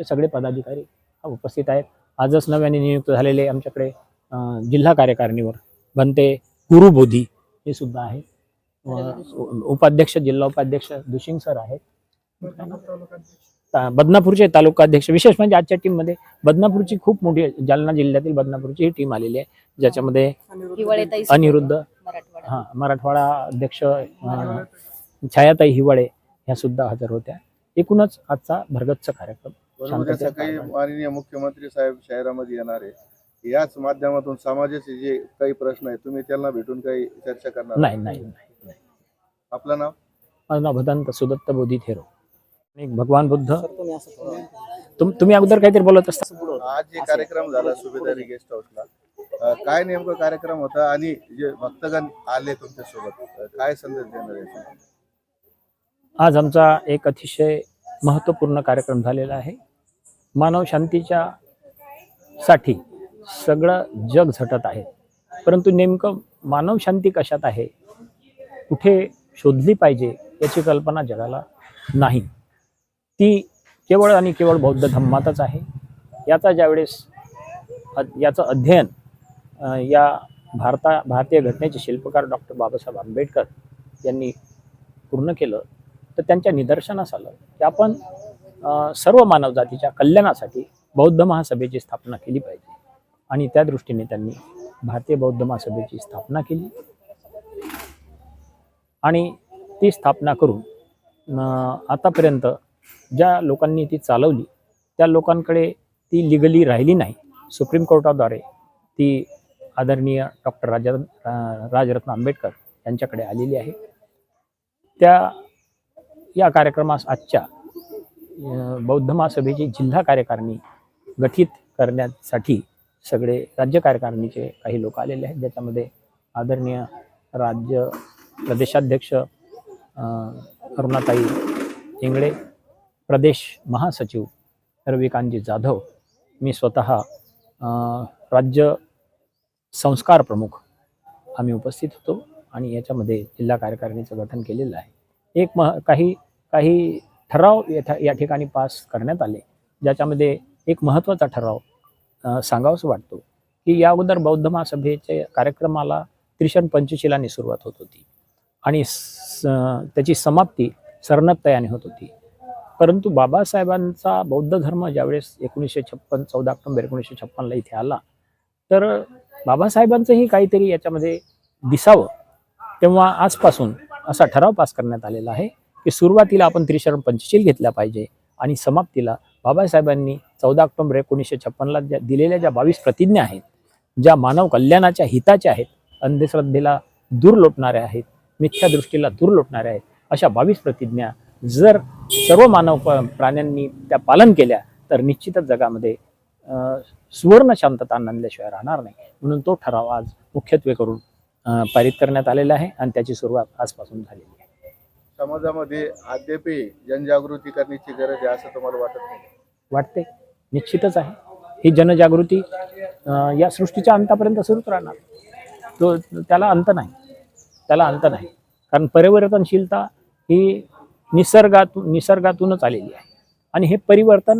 चे सगळे पदाधिकारी उपस्थित आहेत. आजच नव्याने नियुक्त झालेले आमच्याकडे जिल्हा कार्यकारिणीवर बनते गुरु बोधी हे सुद्धा आहे. उपाध्यक्ष जिल्हा उपाध्यक्ष दुशिंग सर आहेत. बदनापूरचे तालुका अध्यक्ष विशेष म्हणजे आजच्या टीममध्ये बदनापूरची खूप मोठी जालना जिल्ह्यातील बदनापूरची ही टीम आलेली आहे. ज्याच्यामध्ये अनिरुद्ध हा मराठवाडा अध्यक्ष छायाताई हिवाळे ह्या सुद्धा हजर होत्या. एकूणच आजचा भरगच्च कार्यक्रम. उद्या सकाळी माननीय मुख्यमंत्री साहेब शहरामध्ये येणार आहे. याच माध्यमातून समाजाचे जे काही प्रश्न आहेत तुम्ही त्यांना भेटून काही चर्चा करणार नाही नाही. आपलं नाव? माझं नाव भदंत सुदत्त बोधी थेरो भगवान बुद्ध. तुम तुम्ही अगोदर काहीतरी बोलत असता. आज जे कार्यक्रम झाला सुभेदारी गेस्ट हाऊसला. काय नेमकं कार्यक्रम होता आणि जे भक्तगण आले तुमच्यासोबत काय संदेश देणार आहे आज आमचा एक अतिशय महत्त्वपूर्ण कार्यक्रम झालेला आहे. मानव शांतीच्या साठी सगळं जग झटत आहे. परंतु नेमकं मानव शांती कशात आहे? कुठे शोधली पाहिजे याची कल्पना जगाला नाही. ती केवळ आणि केवळ बौद्ध धम्मातच आहे. याचा ज्यावेळेस याचं अध्ययन या भारता भारतीय घटनेचे शिल्पकार डॉक्टर बाबासाहेब आंबेडकर यांनी पूर्ण केलं तर त्यांच्या निदर्शनास आलं की आपण सर्व मानवजातीच्या कल्याणासाठी बौद्ध महासभेची स्थापना केली पाहिजे. आणि त्या दृष्टीने त्यांनी भारतीय बौद्ध महासभेची स्थापना केली. आणि ती स्थापना करून आतापर्यंत ज्या लोकांनी ती चालवली त्या लोकांकडे ती लिगली राहिली नाही. सुप्रीम कोर्टाद्वारे ती आदरणीय डॉक्टर राजा राजरत्न आंबेडकर यांच्याकडे आलेली आहे. त्या या कार्यक्रमास आजच्या बौद्ध महासभेची जिल्हा कार्यकारिणी गठीत करण्यासाठी सगळे राज्य कार्यकारिणीचे काही लोक आलेले आहेत. ज्याच्यामध्ये आदरणीय राज्य प्रदेशाध्यक्ष अरुणाताई इंगळे प्रदेश महासचिव रविकांतजी जाधव मी स्वतः राज्य संस्कार प्रमुख आम्ही उपस्थित होतो आणि याच्यामध्ये जिल्हा कार्यकारिणीचं गठन केलेलं आहे. एक मह काही काही ठराव या ठिकाणी पास करण्यात आले. ज्याच्यामध्ये एक महत्त्वाचा ठराव अ, वाटतो की या अगोदर बौद्ध महासभेच्या कार्यक्रमाला त्रिशण पंचशिलाने सुरुवात होत होती आणि स त्याची समाप्ती सरनत्तयाने होत होती. परंतु बाबासाहेबांचा बौद्ध धर्म ज्यावेळेस एकोणीसशे छप्पन चौदा ऑक्टोबर एकोणीसशे छप्पनला इथे आला तर बाबासाहेबांचंही काहीतरी याच्यामध्ये दिसावं तेव्हा आजपासून असा ठराव पास करण्यात आलेला आहे. की सुरुवातीला आपण त्रिशरण पंचशील घेतला पाहिजे आणि समाप्तीला बाबासाहेबांनी चौदा ऑक्टोबर एकोणीसशे छप्पनला ज्या दिलेल्या ज्या बावीस प्रतिज्ञा आहेत ज्या मानव कल्याणाच्या हिताच्या आहेत अंधश्रद्धेला दूर लोटणाऱ्या आहेत मिथ्या दृष्टीला दूर लोटणाऱ्या आहेत अशा बावीस प्रतिज्ञा जर सर्व मानव प- प्राण्यांनी त्या पालन केल्या तर निश्चितच जगामध्ये सुवर्ण शांतता आणल्याशिवाय राहणार नाही. म्हणून तो ठराव आज मुख्यत्वे करून पारित करण्यात आलेला आहे आणि त्याची सुरुवात आजपासून झालेली आहे. समाजामध्ये अद्यापही जनजागृती करण्याची गरज आहे असं तुम्हाला वाटत नाही? वाटते. निश्चितच आहे. ही जनजागृती अं, या सृष्टीच्या अंतापर्यंत सुरूच राहणार. तो त्याला अंत नाही. त्याला अंत नाही. कारण परिवर्तनशीलता ही निसर्गातून निसर्गातूनच आलेली आहे. आणि हे परिवर्तन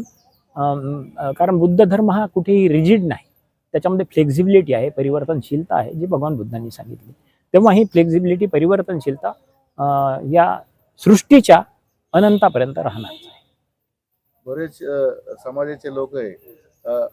अं, अं, कारण बुद्ध धर्म हा कुठेही रिजिड नाही. त्याच्यामध्ये फ्लेक्झिबिलिटी आहे परिवर्तनशीलता आहे जी भगवान बुद्धांनी सांगितली. तेव्हा ही फ्लेक्झिबिलिटी परिवर्तनशीलता अं, या सृष्टीच्या अनंतापर्यंत राहणार आहे बरेच समाजाचे लोक आहे.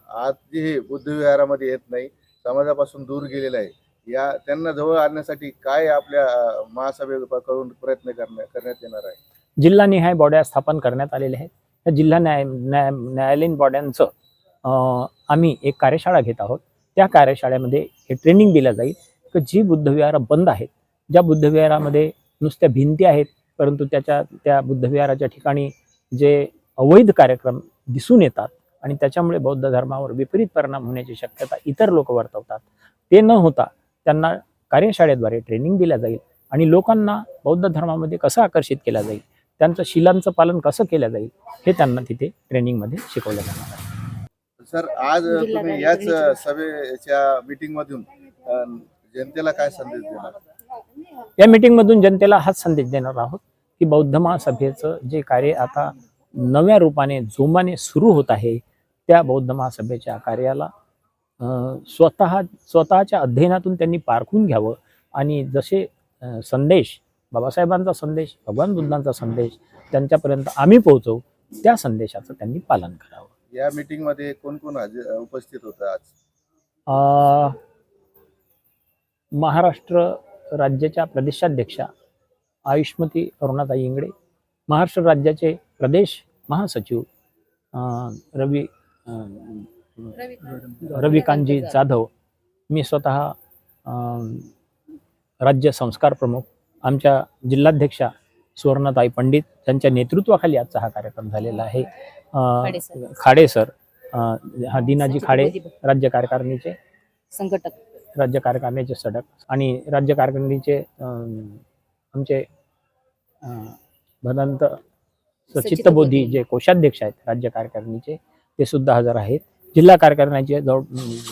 आज जे हे बुद्धविहारामध्ये येत नाही. समाजापासून दूर गेलेले आहे. या त्यांना जवळ आणण्यासाठी काय आपल्या महासभेकडून प्रयत्न करण्या करण्यात येणार आहे? जिल्हानिहाय बॉड्या स्थापन करण्यात आलेल्या आहेत. या जिल्हा न्याय न्याय न्यायालयीन बॉड्यांचं आम्ही एक कार्यशाळा घेत आहोत. त्या कार्यशाळेमध्ये हे ट्रेनिंग दिलं जाईल. की जी बुद्धविहारं बंद आहेत ज्या बुद्धविहारामध्ये नुसत्या भिंती आहेत परंतु त्याच्या त्या बुद्धविहाराच्या ठिकाणी जे अवैध कार्यक्रम दिसून येतात आणि त्याच्यामुळे बौद्ध धर्मावर विपरीत परिणाम होण्याची शक्यता इतर लोक वर्तवतात ते न होता त्यांना कार्यशाळेद्वारे ट्रेनिंग दिल्या जाईल आणि लोकांना बौद्ध धर्मामध्ये कसं आकर्षित केलं जाईल त्यांचं शिलांचं पालन कसं केलं जाईल हे त्यांना तिथे ट्रेनिंगमध्ये शिकवलं जाणार आहे सर आज तुम्ही याच. सभेच्या मीटिंग मधून अं, जनतेला काय संदेश देणार या मीटिंगमधून जनतेला हाच संदेश देणार आहोत की बौद्ध महासभेचं जे कार्य आता नव्या रूपाने जोमाने सुरू होत आहे त्या बौद्ध महासभेच्या कार्याला स्वतः स्वतःच्या अध्ययनातून त्यांनी पारखून घ्यावं. आणि जसे संदेश बाबासाहेबांचा संदेश भगवान बुद्धांचा संदेश त्यांच्यापर्यंत आम्ही पोहोचवू त्या संदेशाचं त्यांनी पालन करावं. या मीटिंगमध्ये कोण कोण उपस्थित होतं आज? महाराष्ट्र राज्याच्या प्रदेशाध्यक्षा आयुष्मती अरुणाताई इंगडे महाराष्ट्र राज्याचे प्रदेश महासचिव रवी रविकांतजी जाधव. मी स्वतः राज्य संस्कार प्रमुख आमच्या जिल्हाध्यक्षा सुवर्णताई पंडित त्यांच्या नेतृत्वाखाली आजचा हा कार्यक्रम झालेला आहे. खाडे सर. हा दिनाजी खाडे राज्य कार्यकारिणीचे. संघटक. राज्य कार्यकारिणीचे सडक आणि राज्य कार्यकारिणीचे अं, आमचे भदंत सचित्तबोधी जे कोषाध्यक्ष आहेत राज्य कार्यकारिणीचे ते सुद्धा हजर आहेत. जिल्हा कार्यकारिणीचे जवळ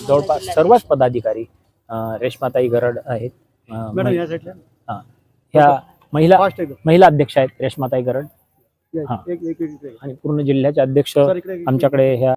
जवळपास सर्वच पदाधिकारी रेश्माताई गरड आहेत. ह्या महिला महिला अध्यक्ष आहेत रेश्माताई गरड. हा. आणि पूर्ण जिल्ह्याचे अध्यक्ष आमच्याकडे ह्या